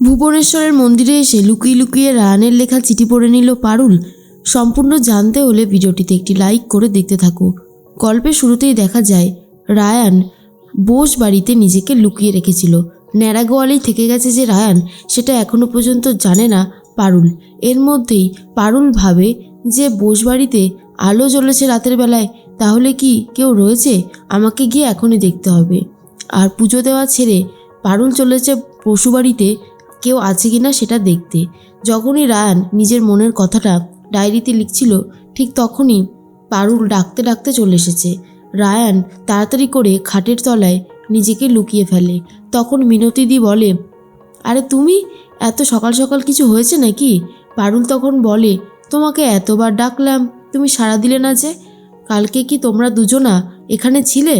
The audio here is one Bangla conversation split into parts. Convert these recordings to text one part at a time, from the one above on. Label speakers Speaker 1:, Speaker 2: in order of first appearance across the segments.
Speaker 1: ভুবনেশ্বরের মন্দিরে এসে লুকিয়ে লুকিয়ে রায়ানের লেখা চিঠি পড়ে নিল পারুল। সম্পূর্ণ জানতে হলে ভিডিওটিতে একটি লাইক করে দেখতে থাকো। গল্পের শুরুতেই দেখা যায়, রায়ান বোস বাড়িতে নিজেকে লুকিয়ে রেখেছিল। ন্যাড়া গোয়ালেই থেকে গেছে যে রায়ান, সেটা এখনও পর্যন্ত জানে না পারুল। এর মধ্যেই পারুল ভাবে যে বোস বাড়িতে আলো জ্বলেছে রাতের বেলায়, তাহলে কি কেউ রয়েছে? আমাকে গিয়ে এখনই দেখতে হবে। আর পুজো দেওয়া ছেড়ে পারুল চলেছে পশুবাড়িতে কেউ আছে কিনা সেটা দেখতে। যখনই রায়ান নিজের মনের কথাটা ডায়েরিতে লিখছিল, ঠিক তখনই পারুল ডাকতে ডাকতে চলে এসেছে। রায়ান তাড়াতাড়ি করে খাটের তলায় নিজেকে লুকিয়ে ফেলে। তখন মিনতিদি বলে, আরে তুমি? এত সকাল সকাল কিছু হয়েছে নাকি? পারুল তখন বলে, তোমাকে এতবার ডাকলাম, তুমি সাড়া দিলে না যে? কালকে কি তোমরা দুজনা এখানে ছিলে?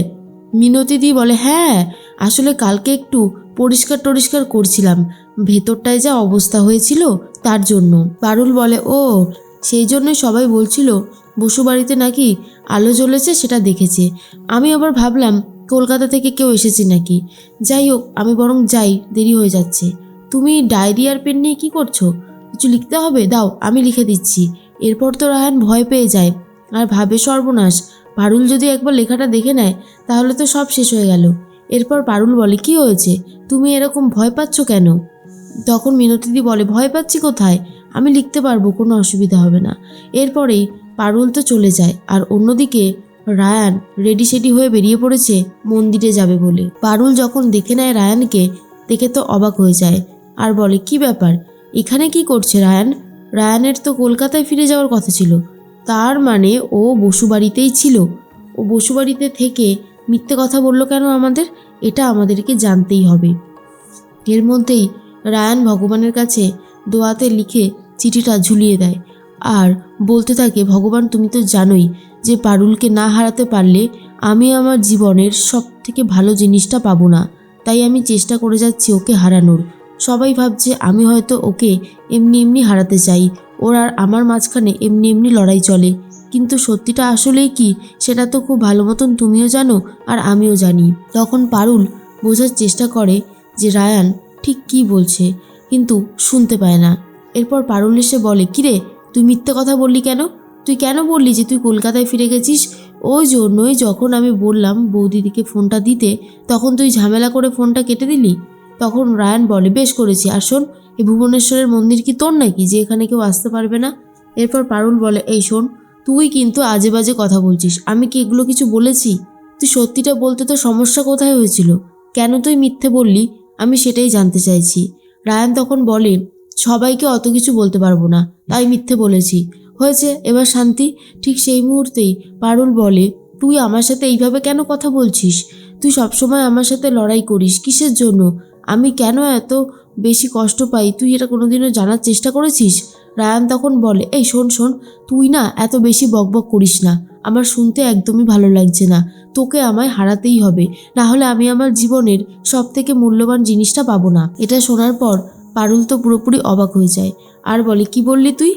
Speaker 1: মিনতিদি বলে হ্যাঁ আসলে কালকে একটু পরিষ্কার টরিষ্কার করছিলাম। ভেতরটায় যা অবস্থা হয়েছিল তার জন্য। পারুল বলে, ও, সেই জন্যই সবাই বলছিল বসুবাড়িতে নাকি আলো জ্বলেছে সেটা দেখেছে। আমি আবার ভাবলাম, কলকাতা থেকে কেউ এসেছে নাকি? যাই হোক, আমি বরং যাই, দেরি হয়ে যাচ্ছে। তুমি ডায়েরি আর পেন নিয়ে কি করছ? কিছু লিখতে হবে? দাও, আমি লিখে দিচ্ছি। এরপর তো রাহান ভয় পেয়ে যায়। আর ভাবে সর্বনাশ। পারুল যদি একবার লেখাটা দেখে নেয়, তাহলে তো সব শেষ হয়ে গেল। এরপর পারুল বলে, কি হয়েছে? তুমি এরকম ভয় পাচ্ছ কেন? তখন মিনতিদি বলে, ভয় পাচ্ছি কোথায়? আমি লিখতে পারব, কোনো অসুবিধা হবে না। এরপরেই পারুল তো চলে যায়, আর অন্যদিকে রায়ান রেডি সেডি হয়ে বেরিয়ে পড়েছে মন্দিরে যাবে বলে। পারুল যখন দেখে নেয় রায়ানকে, দেখে তো অবাক হয়ে যায়, আর বলে, কি ব্যাপার? এখানে কি করছে রায়ান? রায়ানের তো কলকাতায় ফিরে যাওয়ার কথা ছিল। তার মানে ও বসুবাড়িতেই ছিল। ও বসুবাড়িতে থেকে মিথ্যে কথা বলল কেন আমাদের? এটা আমাদেরকে জানতেই হবে। এর মধ্যেই রায়ান ভগবানের কাছে দোয়াতে লিখে চিঠিটা ঝুলিয়ে দেয় আর বলতে থাকে, ভগবান, তুমি তো জানোই যে পারুলকে না হারাতে পারলে আমি আমার জীবনের সব থেকে ভালো জিনিসটা পাবো না। তাই আমি চেষ্টা করে যাচ্ছি ওকে হারানোর। সবাই ভাবছে, আমি হয়তো ওকে এমনি এমনি হারাতে চাই। ওর আর আমার মাঝখানে এমনি এমনি লড়াই চলে। কিন্তু সত্যিটা আসলেই কি, সেটা তো খুব ভালো মতন তুমিও জানো আর আমিও জানি। তখন পারুল বোঝার চেষ্টা করে যে, রায়ান ঠিক কি বলছে? কিন্তু শুনতে পায় না। এরপর পারুল এসে বলে, কিরে, তুই মিথ্যে কথা বললি কেন? তুই কেন বললি যে তুই কলকাতায় ফিরে গেছিস? ওই জন্যই যখন আমি বললাম বৌদিদিকে ফোনটা দিতে, তখন তুই ঝামেলা করে ফোনটা কেটে দিলি? তখন রায়ান বলে, বেশ করেছি, আর শোন, এই ভুবনেশ্বরের মন্দির কি তোর নাকি, যে এখানে কেউ আসতে পারবে না? এরপর পারুল বলে, এই শোন, তুই কিন্তু আজে বাজে কথা বলছিস, আমি কি এগুলো কিছু বলেছি? তুই সত্যিটা বলতে তো সমস্যা কোথায় হয়েছিল? কেন তুই মিথ্যে বললি? আমি সেটাই জানতে চাইছি। রায়ান তখন বলে, সবাইকে অত কিছু বলতে পারব না, তাই মিথ্যে বলেছি। হয়েছে, এবার শান্তি ঠিক সেই মুহূর্তেই পারুল বলে, তুই আমার সাথে এইভাবে কেন কথা বলছিস? তুই সবসময় আমার সাথে লড়াই করিস, কিসের জন্য? আমি কেন এত বেশি কষ্ট পাই? তুই এটা কোনোদিনও জানার চেষ্টা করেছিস? রায়ান তখন বলে, এই শোন শোন, তুই না এত বেশি বকবক করিস না। আমার শুনতে একদমই ভালো লাগছে না। তোকে আমায় হারাতেই হবে। না হলে আমি আমার জীবনের সব থেকে মূল্যবান জিনিসটা পাবো না। এটা শোনার পর পারুল তো পুরোপুরি অবাক হয়ে যায়। আর বলে, কি বললি তুই?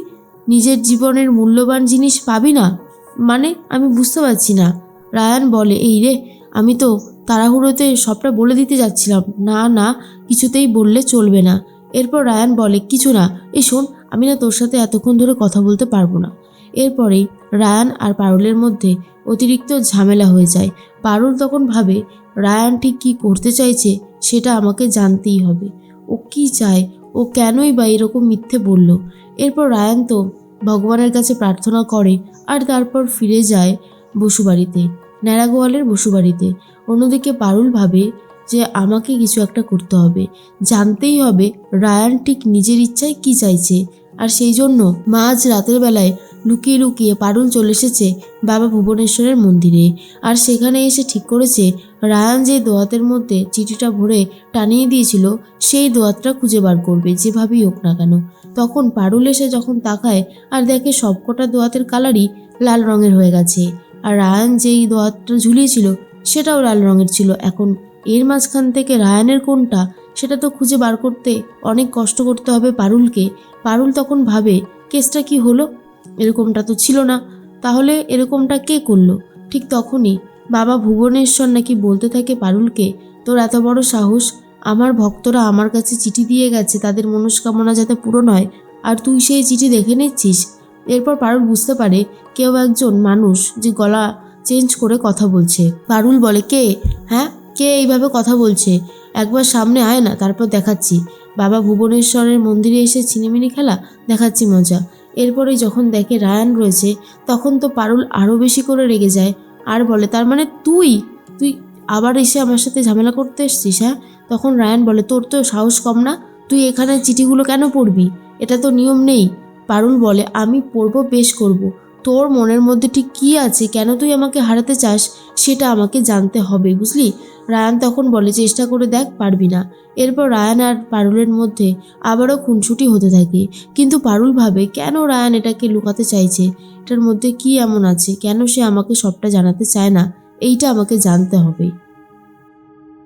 Speaker 1: নিজের জীবনের মূল্যবান জিনিস পাবি না? মানে আমি বুঝতে পারছি না। রায়ান বলে, এই রে, আমি তো তাড়াহুড়োতে সবটা বলে দিতে যাচ্ছিলাম। না না, কিছুতেই বললে চলবে না। এরপর রায়ান বলে, কিছু না, এই শোন, আমি না তোর সাথে এতক্ষণ ধরে কথা বলতে পারব না। এরপরেই রায়ান আর পারুলের মধ্যে অতিরিক্ত ঝামেলা হয়ে যায়। পারুল তখন ভাবে, রায়ান ঠিক কী করতে চাইছে সেটা আমাকে জানতেই হবে। ও কি চায়? ও কেনই বা এরকম মিথ্যে বলল? এরপর রায়ান তো ভগবানের কাছে প্রার্থনা করে আর তারপর ফিরে যায় বসুবাড়িতে ন্যাড়াগোয়ালের বসুবাড়িতে। অন্যদিকে পারুল ভাবে যে আমাকে কিছু একটা করতে হবে। জানতেই হবে রায়ান ঠিক নিজের ইচ্ছায় কি চাইছে। আর সেই জন্য মাঝ রাতের বেলায় লুকিয়ে লুকিয়ে পারুল চলে এসেছে বাবা ভুবনেশ্বরের মন্দিরে। আর সেখানে এসে ঠিক করেছে, রায়ান যে দোয়াতের মধ্যে চিঠিটা ভরে টানিয়ে দিয়েছিল, সেই দোয়াতটা খুঁজে বার করবে, যেভাবেই হোক না কেন। তখন পারুল এসে যখন তাকায়, আর দেখে সবকটা দোয়াতের কালারই লাল রঙের হয়ে গেছে। আর রায়ান যেই দোয়াতটা ঝুলিয়েছিল, সেটাও লাল রঙের ছিল। এখন এর মাঝখান থেকে রায়ানের কোনটা, সেটা তো খুঁজে বার করতে অনেক কষ্ট করতে হবে পারুলকে। পারুল তখন ভাবে, কেসটা কি হলো? এরকমটা তো ছিল না। তাহলে এরকমটা কে করল? ঠিক তখনই বাবা ভুবনেশ্বর নাকি বলতে থাকে পারুলকে, তোর এত বড় সাহস, আমার ভক্তরা আমার কাছে চিঠি দিয়ে গেছে, তাদের মনস্কামনা যাতে পূরণ হয়, আর তুই সেই চিঠি দেখে নিচ্ছিস? এরপর পারুল বুঝতে পারে কেউ একজন মানুষ যে গলা চেঞ্জ করে কথা বলছে। পারুল বলে, কে? হ্যাঁ? কে এইভাবে কথা বলছে? একবার সামনে আয় না, তারপর দেখাচ্ছি। বাবা ভুবনেশ্বরের মন্দিরে এসে চিনিমিনি খেলা দেখাচ্ছি মজা। এরপরে যখন দেখে রায়ান রয়েছে, তখন তো পারুল আরও বেশি করে রেগে যায়। আর বলে, তার মানে তুই? তুই আবার এসে আমার সাথে ঝামেলা করতে এসছিস হ্যাঁ? তখন রায়ান বলে, তোর তো সাহস কম না, তুই এখানে চিঠিগুলো কেন পড়বি? এটা তো নিয়ম নেই। পারুল বলে, আমি পড়ব বেশ করব। তোর মনের মধ্যে ঠিক কী আছে? কেন তুই আমাকে হারাতে চাস? সেটা আমাকে জানতে হবে, বুঝলি? রায়ান তখন বলে, চেষ্টা করে দেখ, পারবি না। এরপর রায়ান আর পারুলের মধ্যে আবারও খুনসুটি হতে থাকে। কিন্তু পারুল ভাবে, কেন রায়ান এটাকে লুকাতে চাইছে? এটার মধ্যে কি এমন আছে? কেন সে আমাকে সবটা জানাতে চায় না? এইটা আমাকে জানতে হবে।